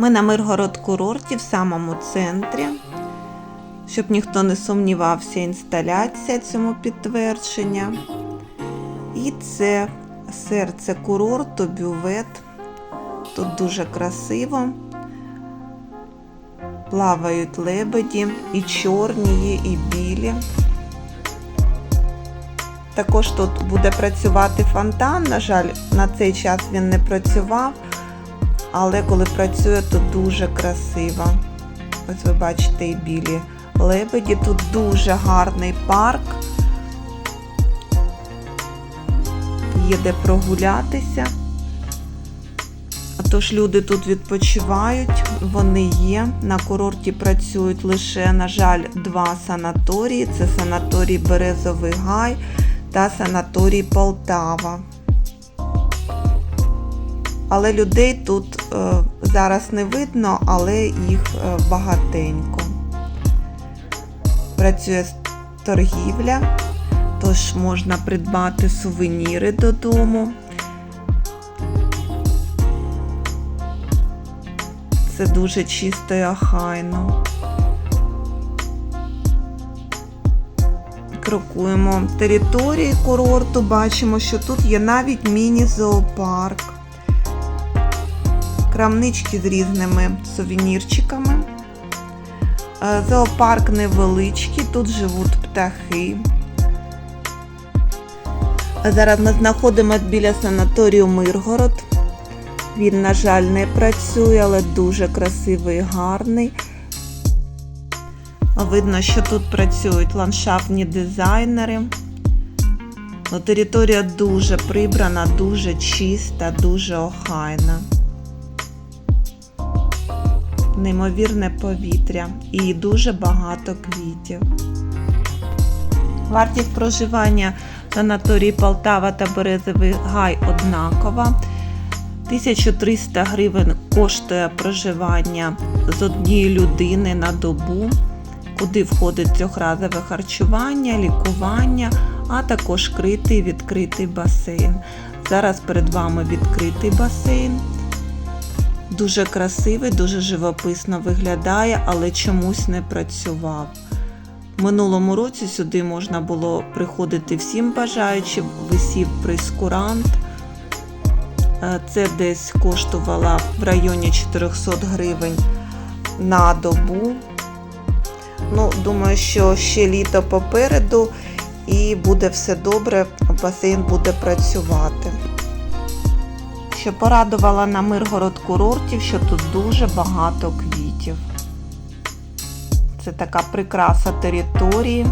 Ми на Миргород курорті в самому центрі. Щоб ніхто не сумнівався, інсталяція цьому підтвердження. І це серце курорту, бювет. Тут дуже красиво. Плавають лебеді, і чорні і білі. Також тут буде працювати фонтан. На жаль, на цей час він не працював, але коли працює, то дуже красиво. Ось ви бачите і білі лебеді. Тут дуже гарний парк. Є де прогулятися. Тож люди тут відпочивають, вони є. На курорті працюють лише, на жаль, два санаторії: це санаторій Березовий Гай та санаторій Полтава. Але людей тут е, зараз не видно, але їх е, багатенько. Працює торгівля, тож можна придбати сувеніри додому. Це дуже чисто і охайно. Крокуємо території курорту, бачимо, що тут є навіть міні-зоопарк, крамнички з різними сувенірчиками. Е, Зоопарк невеличкий, тут живуть птахи. Зараз ми знаходимося біля санаторію Миргород. Він, на жаль, не працює, але дуже красивий і гарний. Видно, що тут працюють ландшафтні дизайнери. Ну, Територія дуже прибрана, дуже чиста, дуже охайна. Неймовірне повітря і дуже багато квітів. Вартість проживання в санаторії Полтава та Березовий Гай однакова. 1300 гривень коштує проживання з однієї людини на добу, куди входить трьохразове харчування, лікування, а також критий відкритий басейн. Зараз перед вами відкритий басейн. Дуже красивий, дуже живописно виглядає, але чомусь не працював. Минулому році сюди можна було приходити всім бажаючим, висів прейскурант. Це десь коштувало в районі 400 гривень на добу. Ну, Думаю, що ще літо попереду і буде все добре, басейн буде працювати. Що порадувала на Миргород курортів, що тут дуже багато квітів. Це така прикраса території.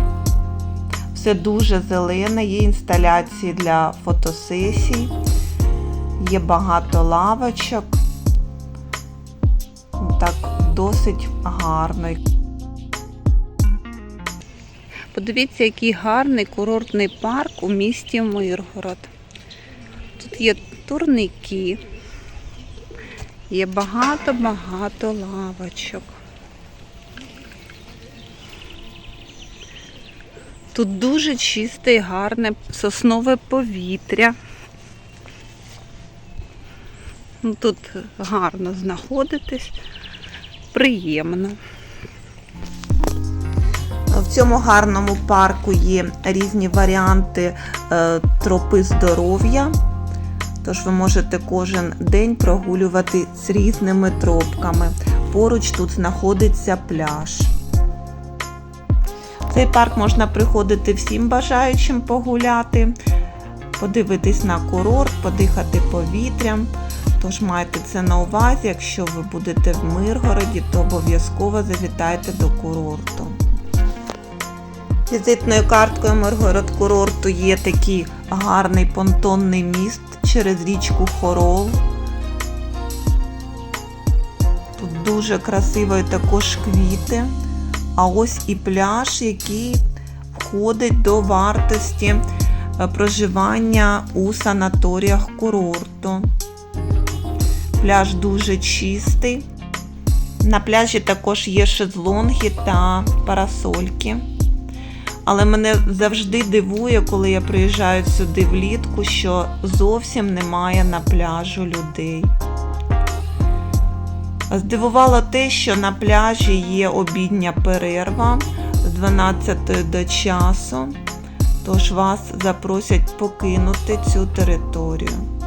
Все дуже зелене, є інсталяції для фотосесій. Є багато лавочок. Так, досить гарно. Подивіться, який гарний курортний парк у місті Миргород. Тут є турники, є багато-багато лавочок. Тут дуже чисте і гарне соснове повітря. Ну, Тут гарно знаходитись, приємно. В цьому гарному парку є різні варіанти е, тропи здоров'я, тож ви можете кожен день прогулювати з різними тропками. Поруч тут знаходиться пляж. Цей парк можна приходити всім бажаючим погуляти, подивитись на курорт, подихати повітрям. Тож майте це на увазі, якщо ви будете в Миргороді, то обов'язково завітайте до курорту. Візитною карткою Миргород курорту є такий гарний понтонний міст через річку Хорол. Тут дуже красиво також квіти. А ось і пляж, який входить до вартості проживання у санаторіях курорту. Пляж дуже чистий. На пляжі також є шезлонги та парасольки. Але мене завжди дивує, коли я приїжджаю сюди влітку, що зовсім немає на пляжу людей. Здивувало те, що на пляжі є обідня перерва з 12 до часу, тож вас запросять покинути цю територію.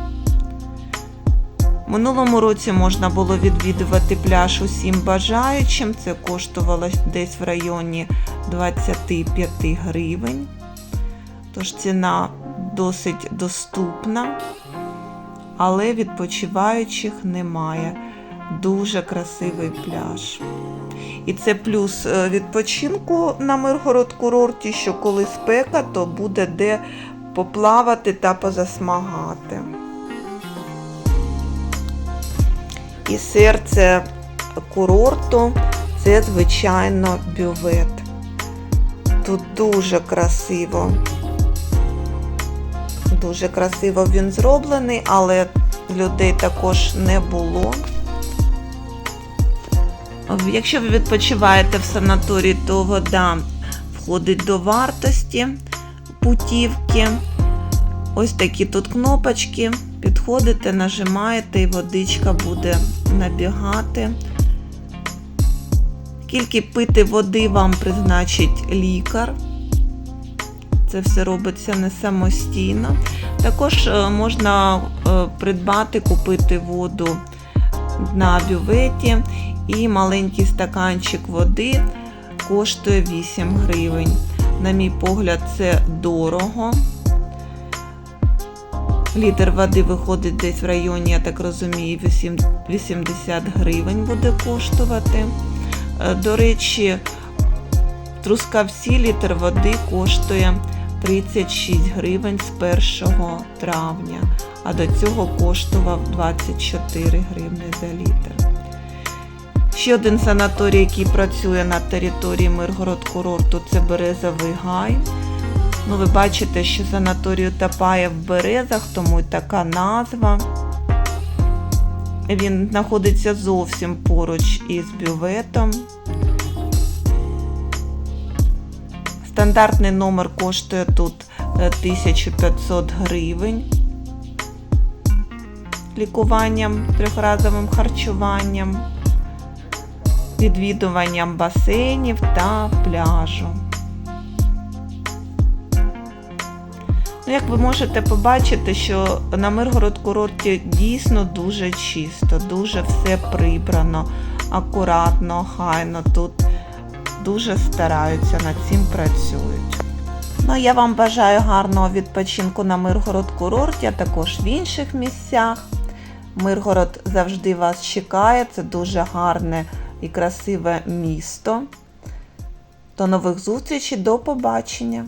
Минулому році можна було відвідувати пляж усім бажаючим. Це коштувало десь в районі 25 гривень. Тож ціна досить доступна, але відпочиваючих немає. Дуже красивий пляж. І це плюс е, відпочинку на Миргород курорті, що коли спека, то буде де поплавати та позасмагати. І серце курорту це, звичайно, бювет. Тут дуже красиво. Дуже красиво він зроблений, але людей також не було. Якщо ви відпочиваєте в санаторії, то вода входить до вартості путівки. Ось такі тут кнопочки. Підходите, нажимаєте і водичка буде набігати. Скільки пити води вам призначить лікар. Це все робиться не самостійно. Також е, можна е, придбати, купити воду на бюветі і маленький стаканчик води коштує 8 гривень. На мій погляд, це дорого. Літр води виходить десь в районі, я так розумію, 80 гривень буде коштувати. Е, До речі, в Трускавці літр води коштує 36 гривень з 1 травня, а до цього коштував 24 гривні за літр. Ще один санаторій, який працює на території Миргород курорту, це Березовий гай. Ну, ви бачите, що санаторій утопає в березах, тому і така назва. Він знаходиться зовсім поруч із бюветом. Стандартний номер коштує тут 1500 гривень. Лікуванням, трьохразовим харчуванням, відвідуванням басейнів та пляжу. Як ви можете побачити, що на Миргород курорті дійсно дуже чисто, дуже все прибрано, акуратно, хайно. Тут дуже стараються, над цим працюють. Ну, я вам бажаю гарного відпочинку на Миргород курорті, а також в інших місцях. Миргород завжди вас чекає, це дуже гарне і красиве місто. До нових зустрічей, до побачення!